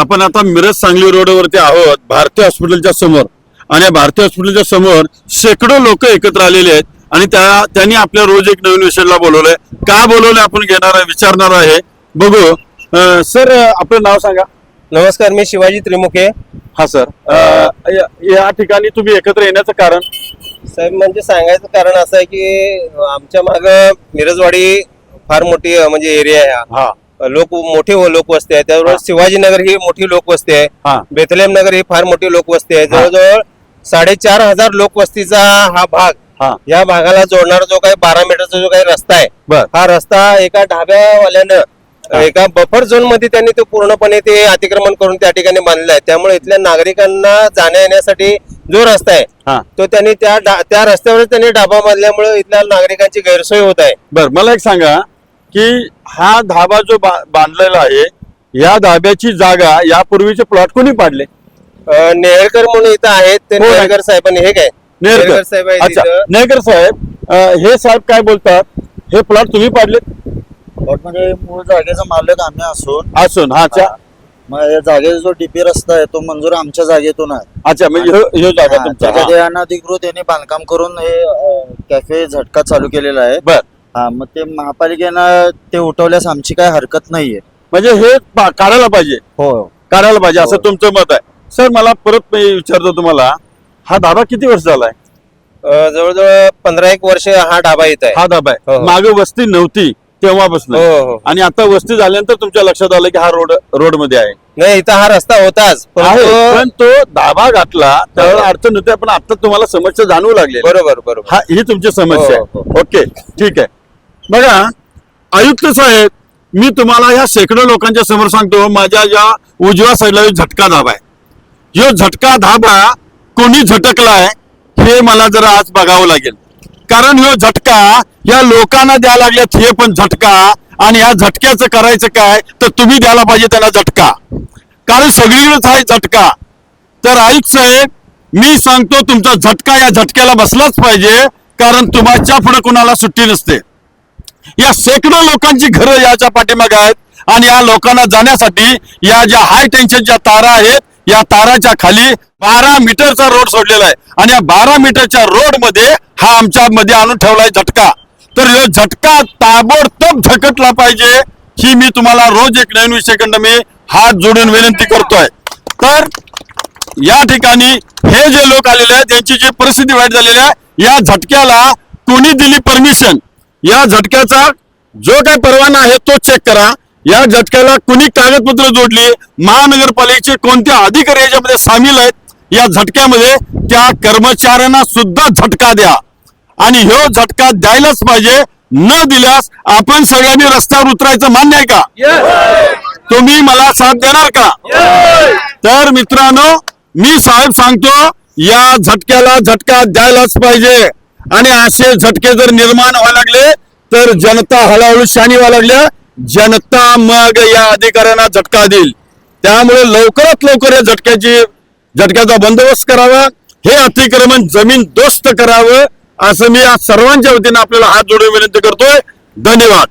आपण आता मिरज सांगली रोडवरती आहोत भारती हॉस्पिटलच्या समोर. आणि या भारती हॉस्पिटलच्या समोर शेकडो लोक एकत्र आलेले आहेत. आणि त्या त्यांनी आपल्या रोज एक नवीन विषयाला बोलवलंय. का बोलवलंय आपण घेणार आहे विचारणार आहे. बघू. सर आपलं नाव सांगा. नमस्कार मी शिवाजी त्रिमुखे. हा सर. या- ठिकाणी तुम्ही एकत्र येण्याचं कारण? साहेब म्हणजे सांगायचं कारण असं आहे की आमच्या माग मिरजवाडी फार मोठी म्हणजे एरिया आहे हा. लोक मोठी लोकवस्ती आहे. त्याबरोबर. शिवाजीनगर ही मोठी लोकवस्ती आहे. हा. बेथलेम नगर ही फार मोठी लोकवस्ती आहे. जवळजवळ साडेचार हजार लोकवस्तीचा हा भाग या भागाला जोडणारा जो काही बारा मीटरचा जो काही रस्ता आहे बर. हा रस्ता एका ढाब्यावाल्यानं हा. एका बफर झोनमध्ये त्यांनी तो पूर्णपणे ते अतिक्रमण करून त्या ठिकाणी बांधलं आहे. त्यामुळे इथल्या नागरिकांना जाण्या येण्यासाठी जो रस्ता आहे हा. तो त्यांनी त्या डा- त्या रस्त्यावर त्यांनी डाबा बांधल्यामुळे इथल्या नागरिकांची गैरसोय होत आहे. बर मला एक सांगा की हा धाबा जो बांधलेला आहे या धाब्याची जागा यापूर्वीचे प्लॉट कोणी पाडले? अं, नेहळकर म्हणून इथं आहेत ते हो, नेहळकर साहेबांनी हे काय? नेरकर साहेब आहेत अच्छा. इथं. नेरकर साहेब अं, हे साहेब काय बोलतात? हे प्लॉट तुम्ही पाडले? म्हणजे मूळ जागेचा मालक आम्ही असून असून हा अच्छा. मग या जागेचा जो डीपी रस्ता आहे तो मंजूर आमच्या जागेतून आहे. अच्छा म्हणजे ह्यो- ह्यो जागा हा, तुमचा. त्याच्यात हा. हे अनधिकृत यांनी बांधकाम करून हे कॅफे झटका चालू केलेला आहे. बर. हा मग ते महापालिकेनं ते उठवल्यास आमची काय हरकत नाहीये. म्हणजे हे पा- काढायला पाहिजे. हो. काढायला पाहिजे असं हो. तुमचं मत आहे. सर मला परत मी विचारतो तुम्हाला हा धाबा किती वर्ष झालाय? अं, जवळजवळ पंधरा एक वर्ष हा डाबा इथं आहे. हा धाबा हो, आहे. हो. मागे वस्ती नव्हती तेव्हापासून. हो हो. आणि आता वस्ती झाल्यानंतर तुमच्या लक्षात आलं की हा रोड रोडमध्ये आहे. नाही इथं हा रस्ता होताच आहे, पण तो धाबा घातला त्यावेळेला हो. अडचण होते पण आता तुम्हाला समस्या जाणवू लागली बरोबर बरोबर. हा ही तुमची समस्या हो, आहे ओके ठीक आहे. बघा आयुक्त साहेब मी तुम्हाला या शेकडो लोकांच्या समोर सांगतो माझ्या या उजव्या साईडला झटका धाबा आहे. यो झटका धाबा कोणी झटकलाय हे मला जरा आज बघावं लागेल. कारण ह्यो झटका या लोकांना द्यायला लागल्यात हे पण झटका आणि या झटक्याचं करायचं काय तर तुम्ही द्यायला पाहिजे त्याला झटका. कारण सगळीकडेच आहे झटका. तर आयुक्त साहेब मी सांगतो तुमचा झटका या झटक्याला बसलाच पाहिजे कारण तुमच्यापुढे कुणाला सुट्टी नसते. या शेकडो लोकांची घरं याच्या पाठीमागे आहेत आणि या लोकांना जाण्यासाठी या ज्या हाय टेन्शनच्या तारा आहेत या ताराच्या खाली बारा मीटरचा रोड सोडलेला आहे. आणि या बारा मीटरच्या रोडमध्ये हा आमच्या मध्ये आणून ठेवलाय झटका. तर ह्यो झटका ताबडतोब झटकला पाहिजे ही मी तुम्हाला रोज एक नवीन सेकंड मी हात जोडून विनंती करतोय. तर या ठिकाणी हे जे लोक आलेले आहेत त्यांची जी परिस्थिती वाईट झालेली आहे या झटक्याला कोणी दिली परमिशन या झटक्याचा जो काही परवाना आहे तो चेक करा. या झटक्याला कुणी कागदपत्र जोडली महानगरपालिकेचे कोणते अधिकारी याच्यामध्ये सामील आहेत या झटक्यामध्ये त्या कर्मचाऱ्यांना सुद्धा झटका द्या. आणि ह्यो झटका द्यायलाच पाहिजे न दिल्यास आपण सगळ्यांनी रस्त्यावर उतरायचं मान्य आहे का? तुम्ही मला साथ देणार का? तर मित्रांनो मी साहेब सांगतो या झटक्याला झटका द्यायलाच पाहिजे. आणि असे झटके जर निर्माण व्हायला लागले तर जनता हळूहळू शानी व्हायला लागल्या. जनता मग या अधिकाऱ्यांना झटका देईल. त्यामुळे लवकरात लवकर या झटक्याची झटक्याचा बंदोबस्त करावा. हे अतिक्रमण जमीन दोस्त करावं असं मी आज सर्वांच्या वतीनं आपल्याला हात जोडून विनंती करतोय. धन्यवाद.